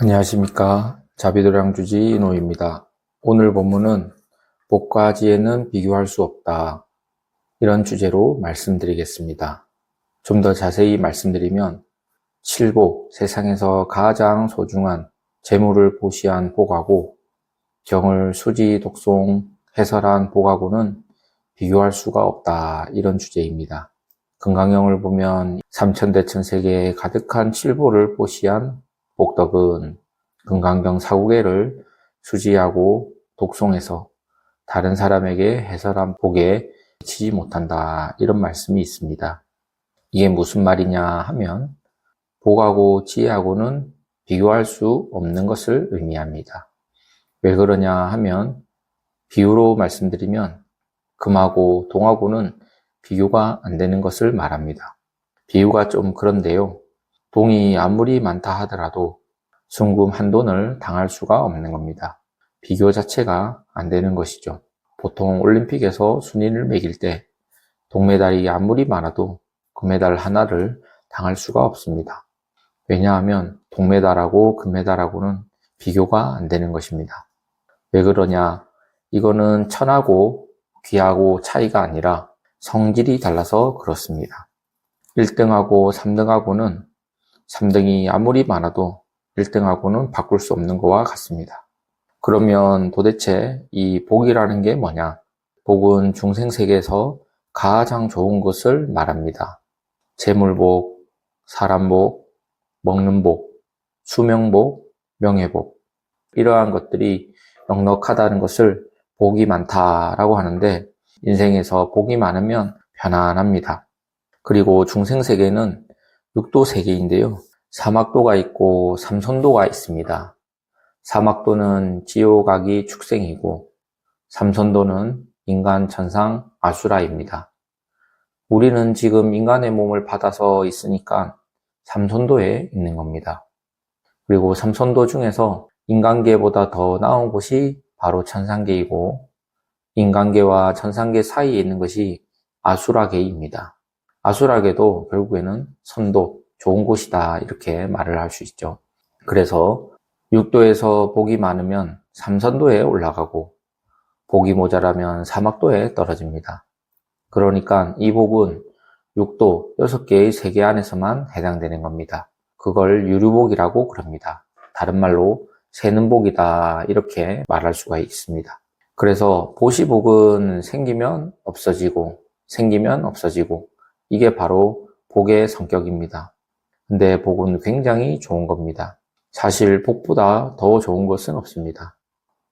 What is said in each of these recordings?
안녕하십니까. 자비도량 주지 이노입니다. 오늘 본문은 복과 지혜는 비교할 수 없다. 이런 주제로 말씀드리겠습니다. 좀 더 자세히 말씀드리면 칠복, 세상에서 가장 소중한 재물을 보시한 복하고 경을 수지, 독송, 해설한 복하고는 비교할 수가 없다. 이런 주제입니다. 건강형을 보면 삼천대천 세계에 가득한 칠보를 보시한 복덕은 금강경 사국계를 수지하고 독송해서 다른 사람에게 해설한 복에 치지 못한다. 이런 말씀이 있습니다. 이게 무슨 말이냐 하면 복하고 지혜하고는 비교할 수 없는 것을 의미합니다. 왜 그러냐 하면 비유로 말씀드리면 금하고 동하고는 비교가 안 되는 것을 말합니다. 비유가 좀 그런데요. 동이 아무리 많다 하더라도 순금 한 돈을 당할 수가 없는 겁니다. 비교 자체가 안 되는 것이죠. 보통 올림픽에서 순위를 매길 때 동메달이 아무리 많아도 금메달 하나를 당할 수가 없습니다. 왜냐하면 동메달하고 금메달하고는 비교가 안 되는 것입니다. 왜 그러냐? 이거는 천하고 귀하고 차이가 아니라 성질이 달라서 그렇습니다. 1등하고 3등하고는 3등이 아무리 많아도 1등하고는 바꿀 수 없는 것과 같습니다. 그러면 도대체 이 복이라는 게 뭐냐? 복은 중생세계에서 가장 좋은 것을 말합니다. 재물복, 사람복, 먹는 복, 수명복, 명예복. 이러한 것들이 넉넉하다는 것을 복이 많다라고 하는데 인생에서 복이 많으면 편안합니다. 그리고 중생세계는 육도 세계인데요. 사막도가 있고 삼선도가 있습니다. 사막도는 지옥악이 축생이고 삼선도는 인간 천상 아수라입니다. 우리는 지금 인간의 몸을 받아서 있으니까 삼선도에 있는 겁니다. 그리고 삼선도 중에서 인간계보다 더 나은 곳이 바로 천상계이고 인간계와 천상계 사이에 있는 것이 아수라계입니다. 아수라계도 결국에는 선도, 좋은 곳이다 이렇게 말을 할 수 있죠. 그래서 6도에서 복이 많으면 삼선도에 올라가고 복이 모자라면 사막도에 떨어집니다. 그러니까 이 복은 6도 6개의 세계 안에서만 해당되는 겁니다. 그걸 유류복이라고 그럽니다. 다른 말로 새는 복이다 이렇게 말할 수가 있습니다. 그래서 보시복은 생기면 없어지고 생기면 없어지고 이게 바로 복의 성격입니다. 근데 복은 굉장히 좋은 겁니다. 사실 복보다 더 좋은 것은 없습니다.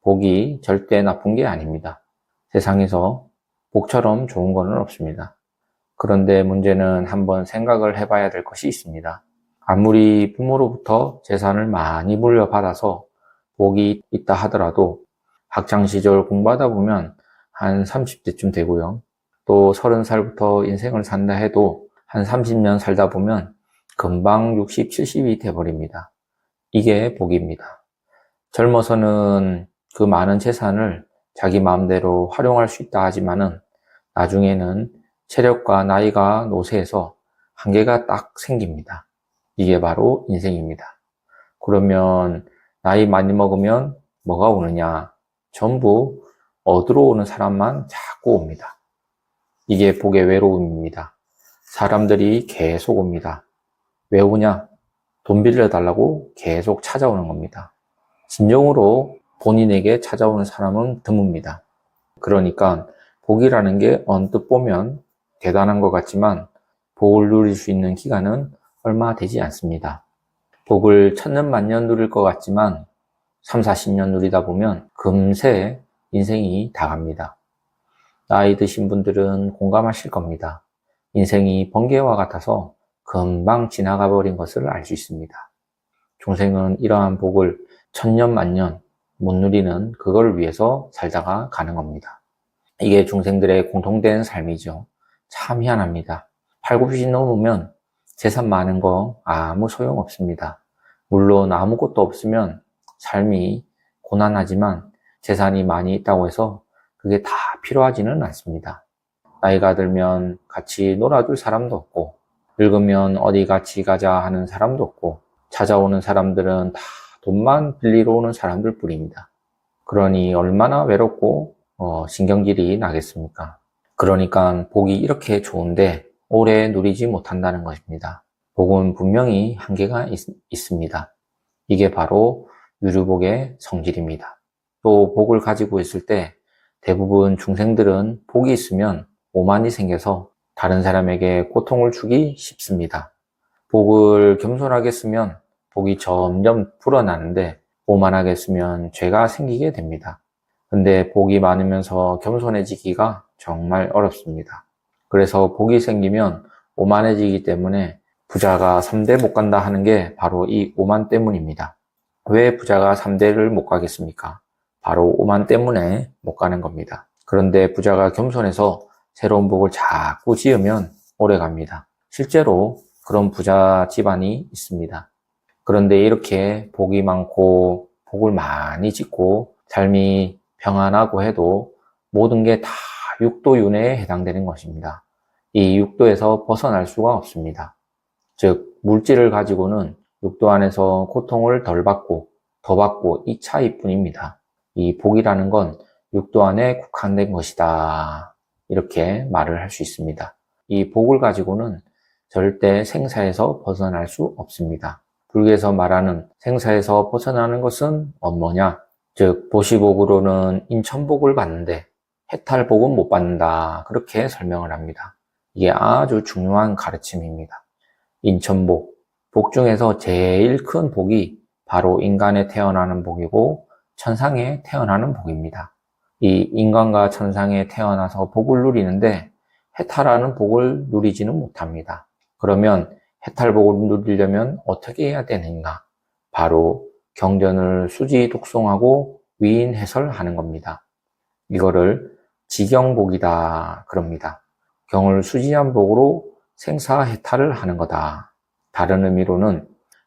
복이 절대 나쁜 게 아닙니다. 세상에서 복처럼 좋은 것은 없습니다. 그런데 문제는 한번 생각을 해봐야 될 것이 있습니다. 아무리 부모로부터 재산을 많이 물려받아서 복이 있다 하더라도 학창시절 공부하다 보면 한 30대쯤 되고요. 또 30살부터 인생을 산다 해도 한 30년 살다 보면 금방 60, 70이 돼버립니다. 이게 복입니다. 젊어서는 그 많은 재산을 자기 마음대로 활용할 수 있다 하지만은 나중에는 체력과 나이가 노쇠해서 한계가 딱 생깁니다. 이게 바로 인생입니다. 그러면 나이 많이 먹으면 뭐가 오느냐? 전부 얻으러 오는 사람만 자꾸 옵니다. 이게 복의 외로움입니다. 사람들이 계속 옵니다. 왜 오냐? 돈 빌려달라고 계속 찾아오는 겁니다. 진정으로 본인에게 찾아오는 사람은 드뭅니다. 그러니까 복이라는 게 언뜻 보면 대단한 것 같지만 복을 누릴 수 있는 기간은 얼마 되지 않습니다. 복을 천년 만년 누릴 것 같지만 3, 40년 누리다 보면 금세 인생이 다 갑니다. 나이 드신 분들은 공감하실 겁니다. 인생이 번개와 같아서 금방 지나가 버린 것을 알 수 있습니다. 중생은 이러한 복을 천년 만년 못 누리는 그걸 위해서 살다가 가는 겁니다. 이게 중생들의 공통된 삶이죠. 참 희한합니다. 8, 90이 넘으면 재산 많은 거 아무 소용 없습니다. 물론 아무것도 없으면 삶이 고난하지만 재산이 많이 있다고 해서 그게 다 필요하지는 않습니다. 나이가 들면 같이 놀아줄 사람도 없고 늙으면 어디 같이 가자 하는 사람도 없고 찾아오는 사람들은 다 돈만 빌리러 오는 사람들 뿐입니다. 그러니 얼마나 외롭고 어, 신경질이 나겠습니까? 그러니까 복이 이렇게 좋은데 오래 누리지 못한다는 것입니다. 복은 분명히 한계가 있, 있습니다. 이게 바로 유류복의 성질입니다. 또 복을 가지고 있을 때 대부분 중생들은 복이 있으면 오만이 생겨서 다른 사람에게 고통을 주기 쉽습니다. 복을 겸손하게 쓰면 복이 점점 불어나는데 오만하게 쓰면 죄가 생기게 됩니다. 근데 복이 많으면서 겸손해지기가 정말 어렵습니다. 그래서 복이 생기면 오만해지기 때문에 부자가 3대 못 간다 하는 게 바로 이 오만 때문입니다. 왜 부자가 3대를 못 가겠습니까? 바로 오만 때문에 못 가는 겁니다. 그런데 부자가 겸손해서 새로운 복을 자꾸 지으면 오래 갑니다. 실제로 그런 부자 집안이 있습니다. 그런데 이렇게 복이 많고 복을 많이 짓고 삶이 평안하고 해도 모든 게 다 육도윤회에 해당되는 것입니다. 이 육도에서 벗어날 수가 없습니다. 즉, 물질을 가지고는 육도 안에서 고통을 덜 받고 더 받고 이 차이뿐입니다. 이 복이라는 건 육도 안에 국한된 것이다. 이렇게 말을 할 수 있습니다. 이 복을 가지고는 절대 생사에서 벗어날 수 없습니다. 불교에서 말하는 생사에서 벗어나는 것은 뭐냐? 즉, 보시복으로는 인천복을 받는데 해탈복은 못 받는다. 그렇게 설명을 합니다. 이게 아주 중요한 가르침입니다. 인천복, 복 중에서 제일 큰 복이 바로 인간에 태어나는 복이고 천상에 태어나는 복입니다. 이 인간과 천상에 태어나서 복을 누리는데 해탈하는 복을 누리지는 못합니다. 그러면 해탈복을 누리려면 어떻게 해야 되는가? 바로 경전을 수지 독송하고 위인 해설하는 겁니다. 이거를 지경복이다 그럽니다. 경을 수지한 복으로 생사 해탈을 하는 거다. 다른 의미로는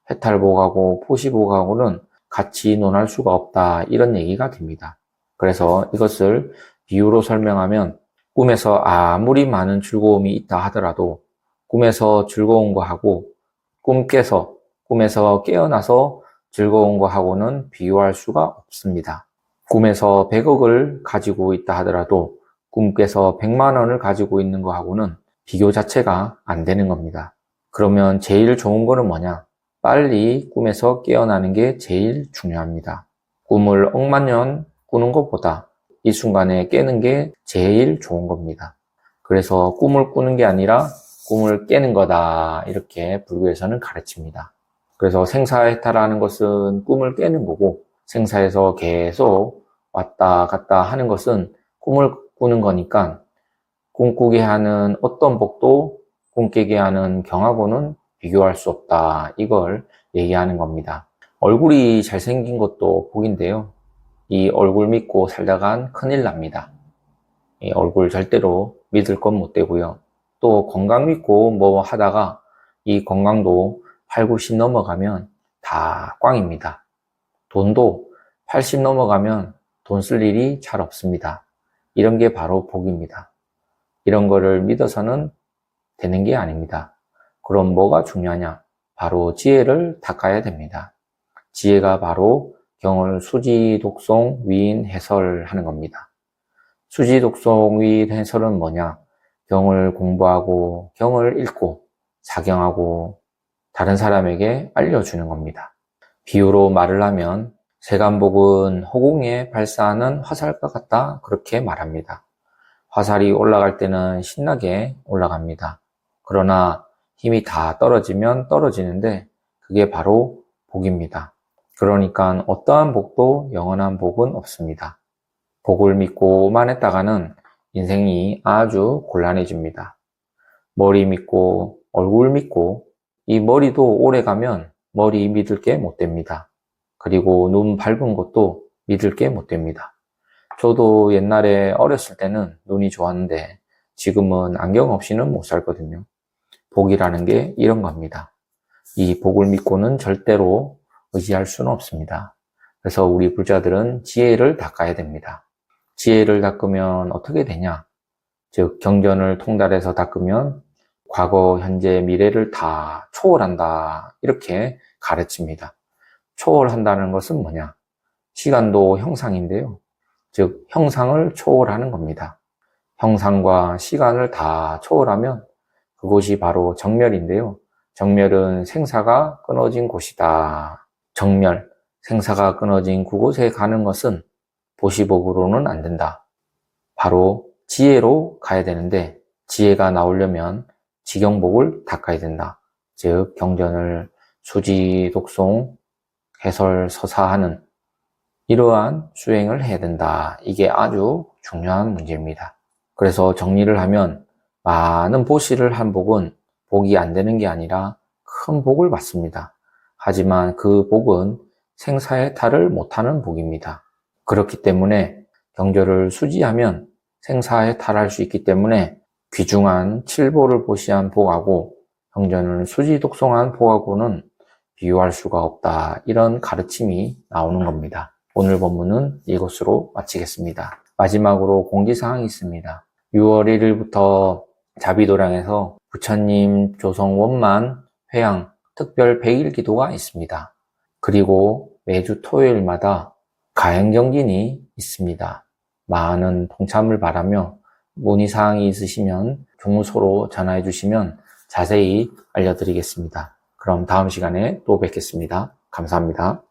해탈복하고 포시복하고는 같이 논할 수가 없다 이런 얘기가 됩니다. 그래서 이것을 비유로 설명하면 꿈에서 아무리 많은 즐거움이 있다 하더라도 꿈에서 즐거운 거 하고 꿈 깨서 꿈에서 깨어나서 즐거운 거 하고는 비교할 수가 없습니다. 꿈에서 100억을 가지고 있다 하더라도 꿈 깨서 100만 원을 가지고 있는 거 하고는 비교 자체가 안 되는 겁니다. 그러면 제일 좋은 거는 뭐냐? 빨리 꿈에서 깨어나는 게 제일 중요합니다. 꿈을 억만 년 꾸는 것보다 이 순간에 깨는 게 제일 좋은 겁니다. 그래서 꿈을 꾸는 게 아니라 꿈을 깨는 거다. 이렇게 불교에서는 가르칩니다. 그래서 생사해탈하는 것은 꿈을 깨는 거고 생사에서 계속 왔다 갔다 하는 것은 꿈을 꾸는 거니까 꿈꾸게 하는 어떤 복도 꿈깨게 하는 경하고는 비교할 수 없다. 이걸 얘기하는 겁니다. 얼굴이 잘생긴 것도 복인데요. 이 얼굴 믿고 살다간 큰일 납니다. 이 얼굴 절대로 믿을 건 못 되고요. 또 건강 믿고 뭐 하다가 이 건강도 8, 90 넘어가면 다 꽝입니다. 돈도 80 넘어가면 돈 쓸 일이 잘 없습니다. 이런 게 바로 복입니다. 이런 거를 믿어서는 되는 게 아닙니다. 그럼 뭐가 중요하냐? 바로 지혜를 닦아야 됩니다. 지혜가 바로 경을 수지, 독송, 위인, 해설하는 겁니다. 수지, 독송, 위인, 해설은 뭐냐? 경을 공부하고 경을 읽고 사경하고 다른 사람에게 알려주는 겁니다. 비유로 말을 하면 세간복은 허공에 발사하는 화살과 같다 그렇게 말합니다. 화살이 올라갈 때는 신나게 올라갑니다. 그러나 힘이 다 떨어지면 떨어지는데 그게 바로 복입니다. 그러니까 어떠한 복도 영원한 복은 없습니다. 복을 믿고 오만했다가는 인생이 아주 곤란해집니다. 머리 믿고 얼굴 믿고 이 머리도 오래 가면 머리 믿을 게 못 됩니다. 그리고 눈 밝은 것도 믿을 게 못 됩니다. 저도 옛날에 어렸을 때는 눈이 좋았는데 지금은 안경 없이는 못 살거든요. 복이라는 게 이런 겁니다. 이 복을 믿고는 절대로 의지할 수는 없습니다. 그래서 우리 불자들은 지혜를 닦아야 됩니다. 지혜를 닦으면 어떻게 되냐? 즉, 경전을 통달해서 닦으면 과거, 현재, 미래를 다 초월한다. 이렇게 가르칩니다. 초월한다는 것은 뭐냐? 시간도 형상인데요. 즉, 형상을 초월하는 겁니다. 형상과 시간을 다 초월하면 그곳이 바로 정멸인데요. 정멸은 생사가 끊어진 곳이다. 정멸, 생사가 끊어진 그곳에 가는 것은 보시복으로는 안 된다. 바로 지혜로 가야 되는데 지혜가 나오려면 지경복을 닦아야 된다. 즉 경전을 수지, 독송, 해설, 서사하는 이러한 수행을 해야 된다. 이게 아주 중요한 문제입니다. 그래서 정리를 하면 많은 보시를 한 복은 복이 안 되는 게 아니라 큰 복을 받습니다. 하지만 그 복은 생사의 탈을 못하는 복입니다. 그렇기 때문에 경절을 수지하면 생사에 탈할 수 있기 때문에 귀중한 칠보를 보시한 복하고 경전을 수지 독송한 복하고는 비교할 수가 없다. 이런 가르침이 나오는 겁니다. 오늘 본문은 이것으로 마치겠습니다. 마지막으로 공지사항이 있습니다. 6월 1일부터 자비도량에서 부처님 조성 원만 회양 특별 100일 기도가 있습니다. 그리고 매주 토요일마다 가행정진이 있습니다. 많은 동참을 바라며 문의사항이 있으시면 교무소로 전화해 주시면 자세히 알려드리겠습니다. 그럼 다음 시간에 또 뵙겠습니다. 감사합니다.